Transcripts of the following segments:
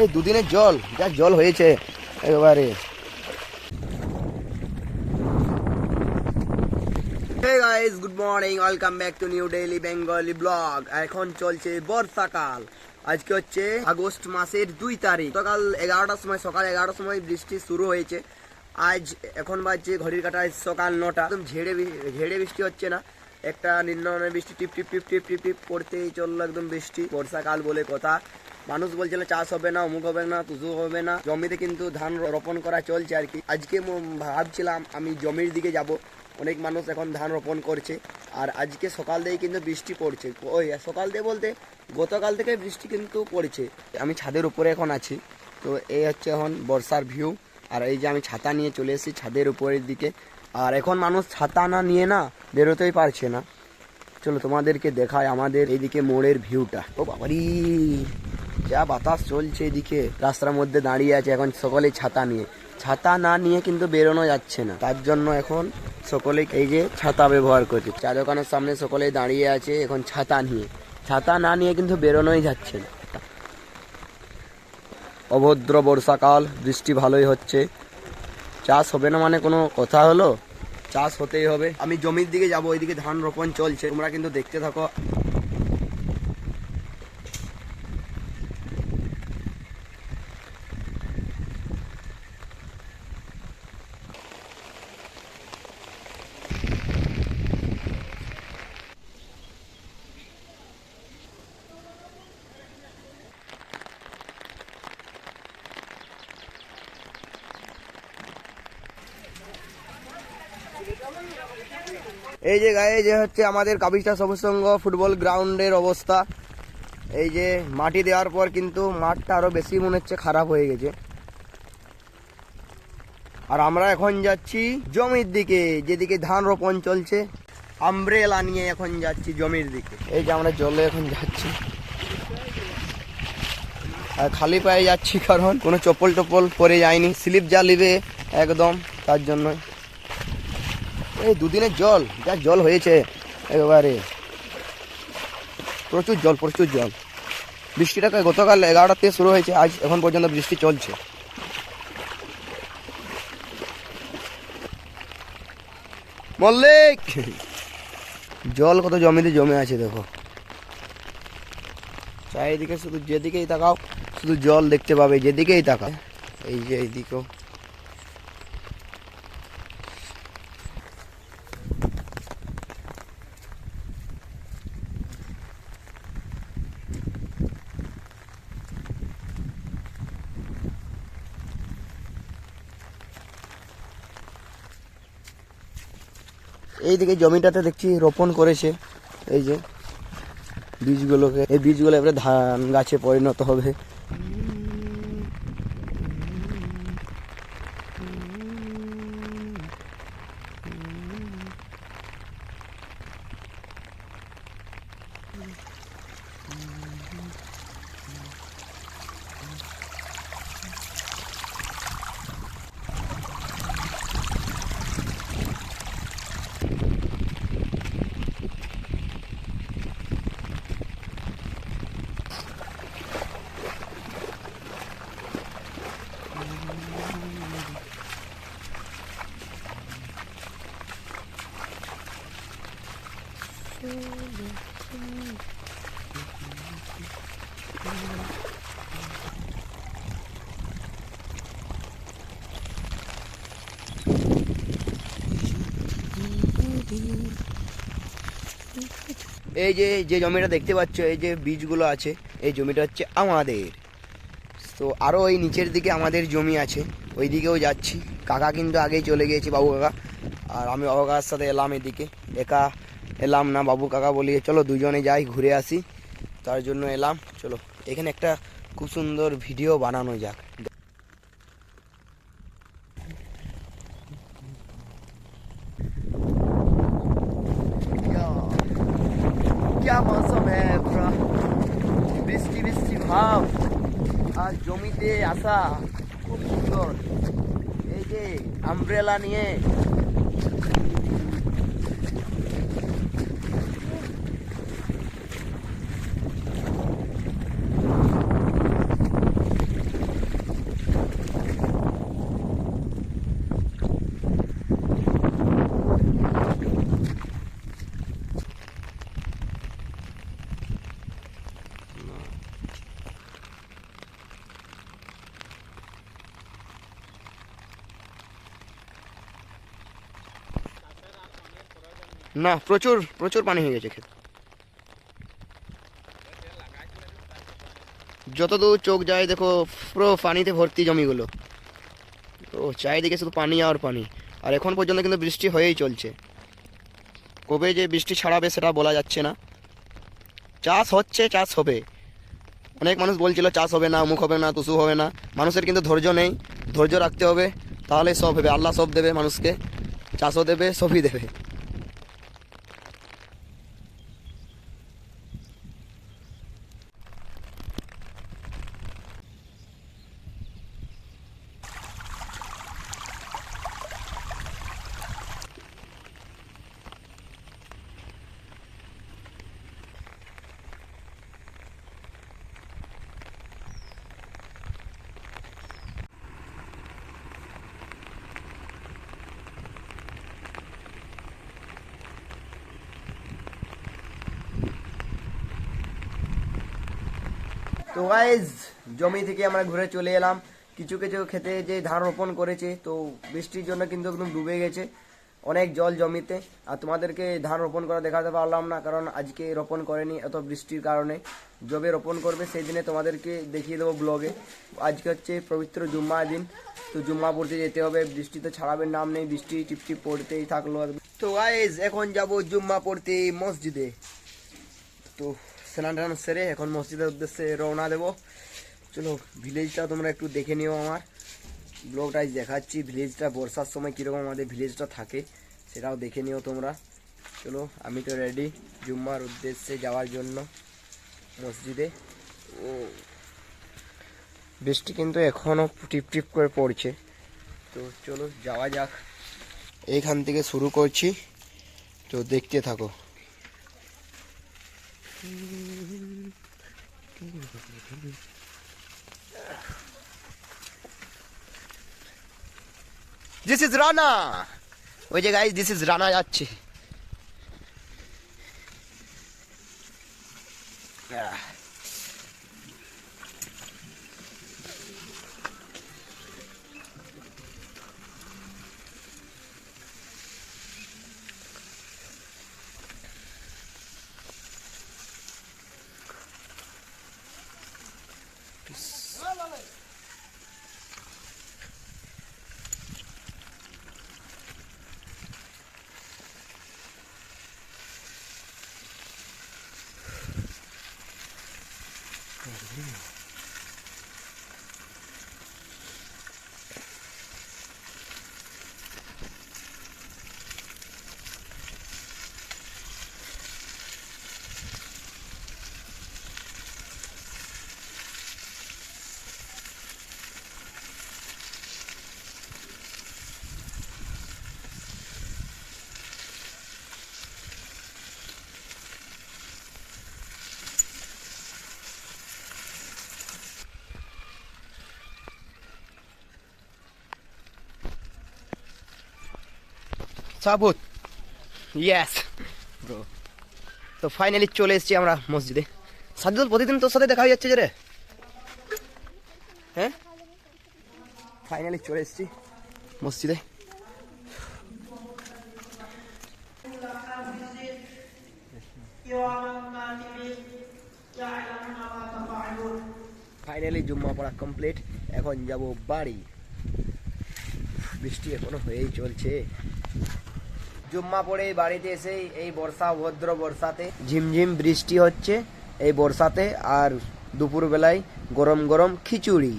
এই দুদিনের জল যা জল হয়েছে একেবারে। Guys, good morning. Welcome back to New Daily Bengali Blog. এখন চলছে বর্ষাকাল। আজকে হচ্ছে আগস্ট মাসের দুই তারিখ। সকাল এগারোটার সময় সকাল এগারোটার সময় বৃষ্টি শুরু হয়েছে। আজ এখন বাজছে ঘড়ির কাটায় সকাল নটা। একদম ঝেড়ে ঝেড়ে বৃষ্টি হচ্ছে না। একটা নিম্নমানের বৃষ্টি টিপ টিপ টিপ টিপ টিপ টিপ পড়তেই চলল একদম বৃষ্টি। বর্ষাকাল বলে কথা। মানুষ বলছিল, চাষ হবে না, অমুক হবে না তুসু হবে না। জমিতে কিন্তু ধান রোপণ করা চলছে আর কি। আজকে ভাবছিলাম আমি জমির দিকে যাব। অনেক মানুষ এখন ধান রোপণ করছে। আর আজকে সকাল থেকে কিন্তু বৃষ্টি পড়ছে। ওই সকাল থেকে বলতে গতকাল থেকে বৃষ্টি কিন্তু পড়ছে। আমি ছাদের উপরে এখন আছি। তো এই হচ্ছে এখন বর্ষার ভিউ আর এই যে আমি ছাতা নিয়ে চলে এসেছি ছাদের উপরের দিকে। আর এখন মানুষ ছাতা না নিয়ে না বেরোতেই পারছে না। চলো তোমাদেরকে দেখায় আমাদের এইদিকে মোড়ের ভিউটা ও বাবারি! যা বাতাস চলছে এদিকে, রাস্তার মধ্যে দাঁড়িয়ে আছে এখন সকলে ছাতা নিয়ে। ছাতা না নিয়ে কিন্তু বেরোনো যাচ্ছে না। তার জন্য এখন সকলে এই যে ছাতা ব্যবহার করছে। চা দোকানের সামনে সকলেই দাঁড়িয়ে আছে এখন ছাতা নিয়ে। ছাতা না নিয়ে কিন্তু বেরোনোই যাচ্ছে না। অভদ্র বর্ষাকাল, বৃষ্টি ভালোই হচ্ছে। চাষ হবে না মানে কোনো কথা হলো? চাষ হতেই হবে। আমি জমির দিকে যাব ওইদিকে ধান রোপণ চলছে। তোমরা কিন্তু দেখতে থাকো। এই যে গায়ে যে হচ্ছে আমাদের কাবিস্টা সবুজ সংঘ ফুটবল গ্রাউন্ডের অবস্থা। এই যে মাটি দেওয়ার পর কিন্তু মাঠটা আরও বেশি মনে হচ্ছে খারাপ হয়ে গেছে। আর আমরা এখন যাচ্ছি জমির দিকে, যেদিকে ধান রোপণ চলছে। আমব্রেলা নিয়ে এখন যাচ্ছি জমির দিকে। এই যে আমরা জলে এখন যাচ্ছি। আর খালি পায়ে যাচ্ছি কারণ কোনো চপ্পল টপ্পল পরে যায়নি। স্লিপ যা একদম, তার জন্য এই দুদিনের জল, যা জল হয়েছে একেবারে। প্রচুর জল প্রচুর জল। বৃষ্টিটা তো গতকাল এগারোটা থেকে শুরু হয়েছে, আজ এখন পর্যন্ত বৃষ্টি চলছে। মল্লিক! জল কত জমিতে জমে আছে, দেখো। চারিদিকে শুধু যেদিকেই তাকাও, শুধু জল দেখতে পাবে, যেদিকেই তাকাও। এই যে এইদিকেও। এইদিকে জমিটাতে দেখছি রোপণ করেছে। এই যে বীজগুলোকে। এই বীজগুলো এবারে ধান গাছে পরিণত হবে। এই যে যে জমিটা দেখতে পাচ্ছ, এই যে বীজগুলো আছে, এই জমিটা হচ্ছে আমাদের। তো আরও ওই নিচের দিকে আমাদের জমি আছে ওই দিকেও যাচ্ছি। কাকা কিন্তু আগেই চলে গিয়েছে, বাবু কাকা। আর আমি বাবু কাকার সাথে এলাম এদিকে। একা এলাম না, বাবু কাকা বলি চলো দুজনে যাই, ঘুরে আসি। তার জন্য এলাম। চলো, এখানে একটা খুব সুন্দর ভিডিও বানানো যাক। ঠান্ডা মৌসুম বৃষ্টি বৃষ্টি ভাব। আর জমিতে আসা খুব সুন্দর। এই যে আমব্রেলা নিয়ে না, প্রচুর প্রচুর পানি হয়ে গেছে ক্ষেত যতদূর চোখ যায়, দেখো, পুরো পানিতে ভর্তি জমিগুলো। ও, চারিদিকে শুধু পানি আর পানি। আর এখন পর্যন্ত কিন্তু বৃষ্টি হয়েই চলছে। কবে যে বৃষ্টি ছাড়াবে সেটা বলা যাচ্ছে না। চাষ হচ্ছে, চাষ হবে। অনেক মানুষ বলছিল, চাষ হবে না, অমুক হবে না তুসু হবে না। মানুষের কিন্তু ধৈর্য নেই। ধৈর্য রাখতে হবে, তাহলে সব হবে। আল্লাহ সব দেবে মানুষকে। চাষও দেবে, সবই দেবে। তো গাইজ জমি থেকে আমরা ঘুরে চলে এলাম। কিছু কিছু খেতে যে ধান রোপণ করেছে, তো বৃষ্টির জন্য কিন্তু একদম ডুবে গেছে। অনেক জল জমিতে। আর তোমাদেরকে ধান রোপণ করা দেখাতে পারলাম না, কারণ আজকে রোপণ করেনি এত বৃষ্টির কারণে। যবে রোপণ করবে, সেই দিনে তোমাদেরকে দেখিয়ে দেবো ব্লগে আজকে হচ্ছে পবিত্র জুম্মা দিন। তো জুম্মা পড়তে যেতে হবে, বৃষ্টি তো ছাড়াবে নাম নেই, বৃষ্টি টিপটিপ পড়তেই থাকল তো গাইজ এখন যাব জুম্মা পড়তে মসজিদে। তো স্নান টান সেরে এখন মসজিদের উদ্দেশ্যে রওনা দেবো। চলো ভিলেজটা তোমরা একটু দেখে নিও আমার। ব্লগটাই দেখাচ্ছি ভিলেজটা বর্ষার সময় কীরকম আমাদের ভিলেজটা থাকে সেটাও দেখে নিও তোমরা। চলো, আমি তো রেডি জুম্মার উদ্দেশ্যে যাওয়ার জন্য মসজিদে। ও বৃষ্টি কিন্তু এখনও টিপ টিপ করে পড়ছে। তো চলো, যাওয়া যাক। এইখান থেকে শুরু করছি। তো দেখতে থাকো। দিস ইজ রানা ওই যে গাইজ দিস ইজ রানা যাচ্ছে আহ। সাবুত ইয়াস ব্রো তো ফাইনালি চলে এসেছি আমরা মসজিদে। সাজ্জুদ প্রতিদিন তোর সাথে দেখা হয়ে যাচ্ছে যে রে? হ্যাঁ? ফাইনালি চলে এসেছি মসজিদে। ফাইনালি জুম্মা পড়া কমপ্লিট এখন যাব বাড়ি। বৃষ্টি এখনও হয়েই চলছে। জুম্মা পড়ে বাড়িতে এসে এই বর্ষা ভদ্র বর্ষাতে ঝিমঝিম বৃষ্টি হচ্ছে এই বর্ষাতে আর দুপুর বেলায় গরম গরম খিচুড়ি।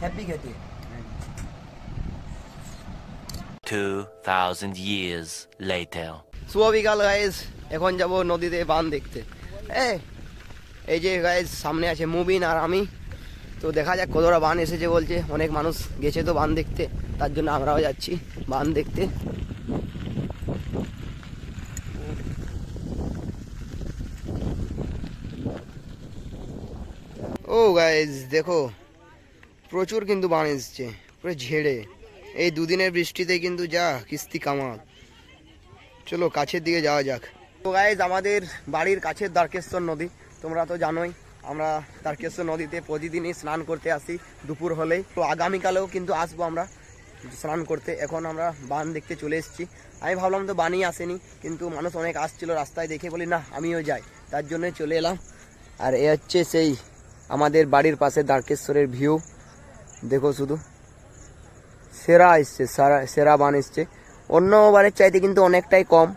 হ্যাপি খেতে। 2,000 years later. শুভ বিকাল গাইজ এখন যাব নদীতে বান দেখতে। এই যে গাইজ সামনে আছে মুবিন আর আমি। তো দেখা যাক কতটা বান এসেছে বলছে। অনেক মানুষ গেছে তো বান দেখতে। তার জন্য আমরাও যাচ্ছি বান দেখতে। ও গাইজ দেখো, প্রচুর কিন্তু বান এসছে, পুরো ঝেড়ে। এই দুদিনের বৃষ্টিতে কিন্তু যা কিস্তি কামাল। চলো, কাছের দিকে যাওয়া যাক। তো গাইজ আমাদের বাড়ির কাছের দ্বারকেশ্বর নদী, তোমরা তো জানোই। আমরা দ্বারকেশ্বর নদীতে প্রতিদিনই স্নান করতে আসি দুপুর হলেই। তো আগামীকালেও কিন্তু আসব আমরা স্নান করতে। এখন আমরা বান দেখতে চলে এসেছি। আমি ভাবলাম তো বানই আসেনি, কিন্তু মানুষ অনেক আসছিল রাস্তায় দেখে বলি, না, আমিও যাই। তার জন্যই চলে এলাম। আর এ হচ্ছে সেই আমাদের বাড়ির পাশে দ্বারকেশ্বরের ভিউ দেখো শুধু। সেরা এসছে, সারা সেরা বান এসছে। অন্য বারের চাইতে কিন্তু অনেকটাই কম।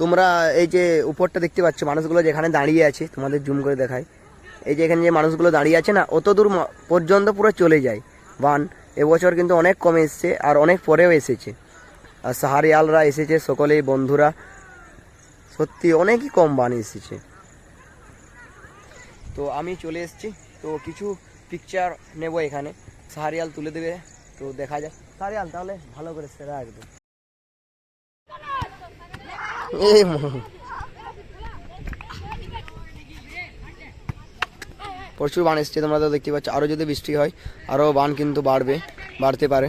তোমরা এই যে উপরটা দেখতে পাচ্ছ, মানুষগুলো যেখানে দাঁড়িয়ে আছে, তোমাদের জুম করে দেখায় এই যে এখানে যে মানুষগুলো দাঁড়িয়ে আছে না, অত দূর পর্যন্ত পুরো চলে যায়। বান এবছর কিন্তু অনেক কমে এসছে আর অনেক পরেও এসেছে। আর সাহারিয়ালরা এসেছে, সকলেই বন্ধুরা। সত্যি অনেকই কম বান এসেছে। তো আমি চলে এসেছি। তো কিছু পিকচার নেব এখানে। সাহারিয়াল তুলে দেবে। তো দেখা যাক। সাহারিয়াল, তাহলে ভালো করে সেরা একদম। এই প্রচুর বান এসছে, তোমরা তো দেখতে পাচ্ছ। আরও যদি বৃষ্টি হয় আরও বান কিন্তু বাড়বে, বাড়তে পারে।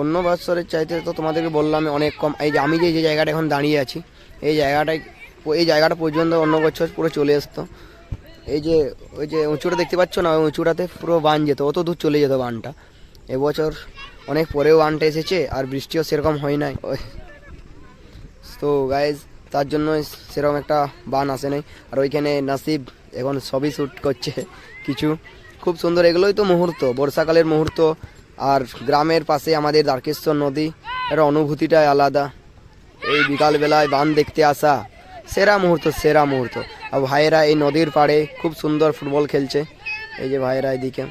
অন্য বছরের চাইতে তো তোমাদেরকে বললাম অনেক কম। এই যে আমি যে যে জায়গাটা এখন দাঁড়িয়ে আছি, এই জায়গাটায়, এই জায়গাটা পর্যন্ত অন্য বছর পুরো চলে আসতো। এই যে, ওই যে উঁচুটা দেখতে পাচ্ছ না, ওই উঁচুটাতে পুরো বান যেত, অত দূর চলে যেত বানটা। এবছর অনেক পরেও বানটা এসেছে, আর বৃষ্টিও সেরকম হয় নাই। তো গাইজ তার জন্য সেরকম একটা বান আসে নাই। আর ওইখানে নাসিব এখন সবই শ্যুট করছে কিছু। খুব সুন্দর, এগুলোই তো মুহূর্ত, বর্ষাকালের মুহূর্ত। আর গ্রামের পাশে আমাদের দ্বারকেশ্বর নদী, এর অনুভূতিটাই আলাদা। এই বিকালবেলায় বান দেখতে আসা, সেরা মুহূর্ত সেরা মুহূর্ত। আর ভাইয়েরা এই নদীর পাড়ে খুব সুন্দর ফুটবল খেলছে। এই যে ভাইয়েরা এদিকে।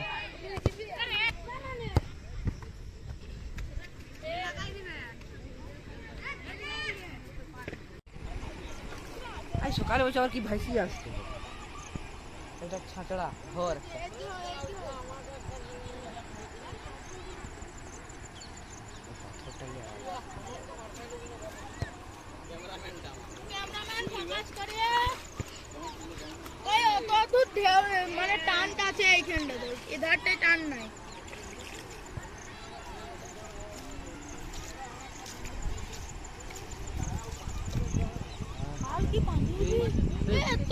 আজ সকালে বসে আবার কি ভাইসি আসছে এটা ছাঁচড়া ঘর একটা ক্যামেরাম্যান ফোকাস করে ওই অত দূর ঢেউ মানে টানটা আছে এইখানটাতে এধারটায় টান নাই আর কি পানি এ, এত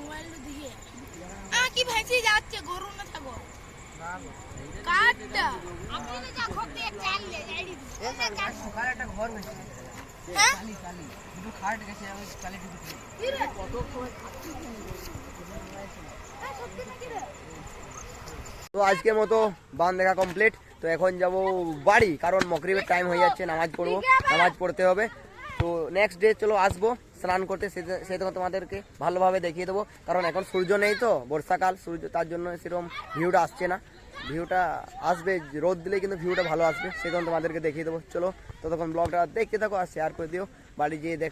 থেকে আসছে ধুলি দি মাটি মাছেন আর এ বলছি বললেই ভালো এই এইখানে কীরকম যাচ্ছে মোবাইলটা দিয়ে আ কি ভাইসি যাচ্ছে গরু না থাকো কাটটা আপনি না যা খোতে চাল লে যাই সকালে একটা ঘর হয়েছে হ্যাঁ কালি কালি দুটো খাট গেছে ওই কালি দুটো কি রে কত সত্যি নাকি রে তো আজকের মতো বান দেখা কমপ্লিট তো এখন যাব বাড়ি কারণ মকরিবের টাইম হয়ে যাচ্ছে নামাজ পড়ব নামাজ পড়তে হবে তো নেক্সট ডে চলো আসব স্নান করতে, সে- সে তখন তোমাদেরকে ভালোভাবে দেখিয়ে দেবো। কারণ এখন সূর্য নেই তো, বর্ষাকাল, সূর্য তার জন্য সেরকম ভিউটা আসছে না। ভিউটা আসবে, রোদ দিলে কিন্তু ভিউটা ভালো আসবে, সে তখন তোমাদেরকে দেখিয়ে দেবো। চলো, ততক্ষণ ব্লগটা দেখতে থাকো আর শেয়ার করে দিও। বাড়ি যেয়ে দেখা